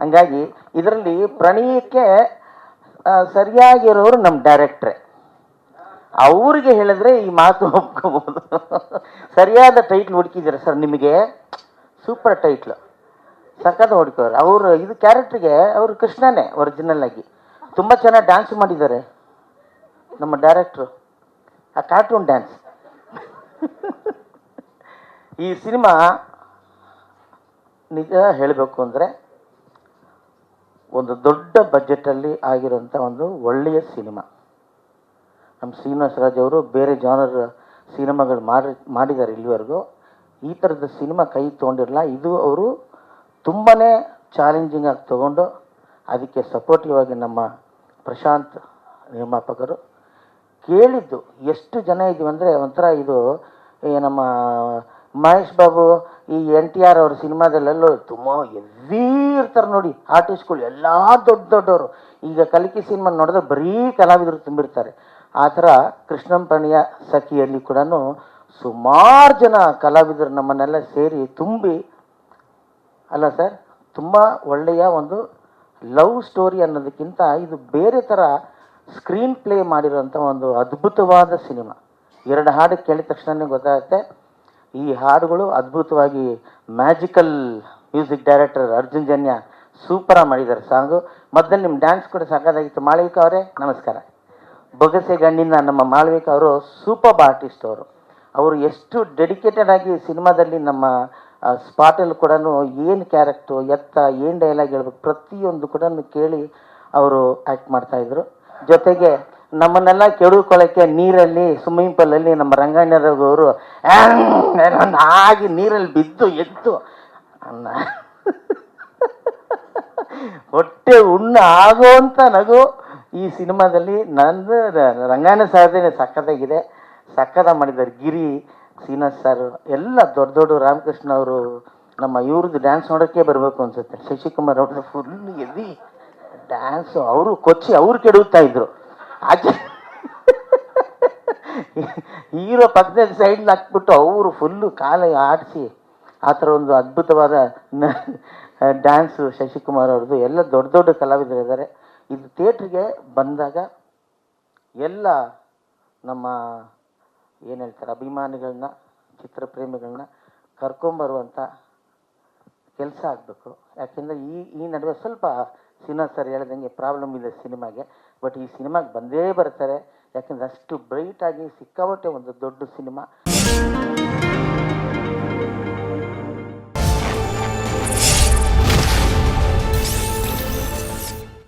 ಹಂಗಾಗಿ ಇದರಲ್ಲಿ ಪ್ರಣಯಕ್ಕೆ ಸರಿಯಾಗಿರೋರು ನಮ್ಮ ಡೈರೆಕ್ಟ್ರೆ ಅವ್ರಿಗೆ ಹೇಳಿದ್ರೆ ಈ ಮಾತು ಒಪ್ಕೋಬಹುದು ಸರಿಯಾದ ಟೈಟ್ಲ್ ಹುಡುಕಿದ್ದೀರಾ ಸರ್ ನಿಮಗೆ? ಸೂಪರ್ ಟೈಟ್ಲು ಸಖತ್ ಹುಡುಕೋರು ಅವರು, ಇದು ಕ್ಯಾರೆಕ್ಟ್ರಿಗೆ ಅವರು ಕೃಷ್ಣನೇ ಒರಿಜಿನಲ್ ಆಗಿ. ತುಂಬ ಚೆನ್ನಾಗಿ ಡ್ಯಾನ್ಸ್ ಮಾಡಿದ್ದಾರೆ. ನಮ್ಮ ಡೈರೆಕ್ಟ್ರು ಆ ಕಾರ್ಟೂನ್ ಡ್ಯಾನ್ಸ್ ಈ ಸಿನಿಮಾ ನಿಜ ಹೇಳಬೇಕು ಅಂದರೆ ಒಂದು ದೊಡ್ಡ ಬಜೆಟಲ್ಲಿ ಆಗಿರೋಂಥ ಒಂದು ಒಳ್ಳೆಯ ಸಿನಿಮಾ. ನಮ್ಮ ಶ್ರೀನಿವಾಸ ರಾಜ್ ಅವರು ಬೇರೆ ಜಾನರ್ ಸಿನಿಮಾಗಳು ಮಾಡಿ, ಮಾಡಿದ್ದಾರೆ ಇಲ್ಲಿವರೆಗೂ. ಈ ಥರದ ಸಿನಿಮಾ ಕೈ ತೊಗೊಂಡಿರಲ್ಲ, ಇದು ಅವರು ತುಂಬಾ ಚಾಲೆಂಜಿಂಗ್ ಆಗಿ ತೊಗೊಂಡು ಅದಕ್ಕೆ ಸಪೋರ್ಟಿವ್ ಆಗಿ ನಮ್ಮ ಪ್ರಶಾಂತ್ ನಿರ್ಮಾಪಕರು ಕೇಳಿದ್ದು ಎಷ್ಟು ಜನ ಇದ್ದೀವಿ ಅಂದರೆ ಒಂಥರ ಇದು ನಮ್ಮ ಮಹೇಶ್ ಬಾಬು, ಈ ಎನ್ ಟಿ ಆರ್ ಅವ್ರ ಸಿನಿಮಾದಲ್ಲೆಲ್ಲೋ ತುಂಬ ಎವ್ವಿ ಇರ್ತಾರೆ ನೋಡಿ ಆರ್ಟಿಸ್ಟ್ಗಳು ಎಲ್ಲ ದೊಡ್ಡ ದೊಡ್ಡವರು. ಈಗ ಕಲಿಕೆ ಸಿನಿಮಾ ನೋಡಿದ್ರೆ ಬರೀ ಕಲಾವಿದರು ತುಂಬಿರ್ತಾರೆ. ಆ ಥರ ಕೃಷ್ಣಂ ಪ್ರಣಯ ಸಖಿಯಲ್ಲಿ ಕೂಡ ಸುಮಾರು ಜನ ಕಲಾವಿದರು ನಮ್ಮನ್ನೆಲ್ಲ ಸೇರಿ ತುಂಬಿ, ಅಲ್ಲ ಸರ್, ತುಂಬ ಒಳ್ಳೆಯ ಒಂದು ಲವ್ ಸ್ಟೋರಿ ಅನ್ನೋದಕ್ಕಿಂತ ಇದು ಬೇರೆ ಥರ ಸ್ಕ್ರೀನ್ ಪ್ಲೇ ಮಾಡಿರೋಂಥ ಒಂದು ಅದ್ಭುತವಾದ ಸಿನಿಮಾ ಎರಡು ಹಾಡು ಕೇಳಿದ ತಕ್ಷಣವೇ ಗೊತ್ತಾಗುತ್ತೆ, ಈ ಹಾಡುಗಳು ಅದ್ಭುತವಾಗಿ magical music director Arjun Janya ಸೂಪರಾಗಿ ಮಾಡಿದ್ದಾರೆ ಸಾಂಗು ಮೊದಲು ನಿಮ್ಮ ಡ್ಯಾನ್ಸ್ ಕೂಡ ಸಾಕಾಗಿತ್ತು ಮಾಳವಿಕಾ ಅವರೇ, ನಮಸ್ಕಾರ. ಬೊಗಸೆ ಗಣ್ಣಿನ ನಮ್ಮ ಮಾಳವಿಕಾ ಅವರು ಸೂಪರ್ ಆರ್ಟಿಸ್ಟ್ ಅವರು. ಅವರು ಎಷ್ಟು ಡೆಡಿಕೇಟೆಡ್ ಆಗಿ ಸಿನಿಮಾದಲ್ಲಿ ನಮ್ಮ ಸ್ಪಾಟಲ್ಲಿ ಕೂಡ ಏನು ಕ್ಯಾರೆಕ್ಟು ಎತ್ತ, ಏನು ಡೈಲಾಗ್ ಹೇಳ್ಬೇಕು ಪ್ರತಿಯೊಂದು ಕೂಡ ಕೇಳಿ ಅವರು ಆ್ಯಕ್ಟ್ ಮಾಡ್ತಾಯಿದ್ರು ಜೊತೆಗೆ ನಮ್ಮನ್ನೆಲ್ಲ ಕೆಡುಕೊಳ್ಳೋಕ್ಕೆ ನೀರಲ್ಲಿ ಸ್ವಿಮ್ಮಿಂಗ್ ಪೂಲಲ್ಲಿ ನಮ್ಮ ರಂಗಣ್ಣರವರು ಆಗಿ ನೀರಲ್ಲಿ ಬಿದ್ದು ಎದ್ದು ಅನ್ನ- ಹೊಟ್ಟೆ ಉಣ್ಣ ಆಗೋಂಥ ನಗು ಈ ಸಿನಿಮಾದಲ್ಲಿ. ನಂದು ರಂಗಾಯಣ ಸಾಧನೆ ಸಖತ್ತಾಗಿದೆ. ಸಕ್ಕದ ಮಾಡಿದ್ದಾರೆ ಗಿರಿ ಶ್ರೀನಾಥ್ ಸರ್, ಎಲ್ಲ ದೊಡ್ಡ ದೊಡ್ಡ ರಾಮಕೃಷ್ಣ ಅವರು ನಮ್ಮ ಇವ್ರದ್ದು ಡ್ಯಾನ್ಸ್ ನೋಡೋಕ್ಕೆ ಬರಬೇಕು ಅನ್ಸುತ್ತೆ. ಶಶಿಕುಮಾರ್ ಅವ್ರದ್ದು ಫುಲ್ ಎದಿ ಡ್ಯಾನ್ಸು ಅವರು ಕೊಚ್ಚಿ ಅವ್ರು ಕೆಡುತ್ತಾ ಇದ್ರು. ಆಚೆ ಹೀರೋ ಪಕ್ಕದ ಸೈಡ್ ಹಾಕ್ಬಿಟ್ಟು ಅವರು ಫುಲ್ಲು ಕಾಲ ಆಡಿಸಿ ಆ ಥರ ಒಂದು ಅದ್ಭುತವಾದ ಡ್ಯಾನ್ಸು ಶಶಿಕುಮಾರ್ ಅವ್ರದ್ದು. ಎಲ್ಲ ದೊಡ್ಡ ದೊಡ್ಡ ಕಲಾವಿದರಿದ್ದಾರೆ ಇದು ಥಿಯೇಟ್ರಿಗೆ ಬಂದಾಗ ಎಲ್ಲ ನಮ್ಮ, ಏನು ಹೇಳ್ತಾರೆ ಅಭಿಮಾನಿಗಳನ್ನ ಚಿತ್ರಪ್ರೇಮಿಗಳನ್ನ ಕರ್ಕೊಂಬರುವಂಥ ಕೆಲಸ ಆಗಬೇಕು. ಯಾಕೆಂದರೆ ಈ ಈ ನಡುವೆ ಸ್ವಲ್ಪ ಸಿನಿಮಾ ಸರ್ ಹೇಳ್ದಂಗೆ ಪ್ರಾಬ್ಲಮ್ ಇದೆ ಸಿನಿಮಾಗೆ. ಬಟ್ ಈ ಸಿನಿಮಾಗೆ ಬಂದೇ ಬರ್ತಾರೆ. ಯಾಕೆಂದರೆ ಅಷ್ಟು ಬ್ರೈಟಾಗಿ ಸಿಕ್ಕಾಪಟ್ಟೆ ಒಂದು ದೊಡ್ಡ ಸಿನಿಮಾ.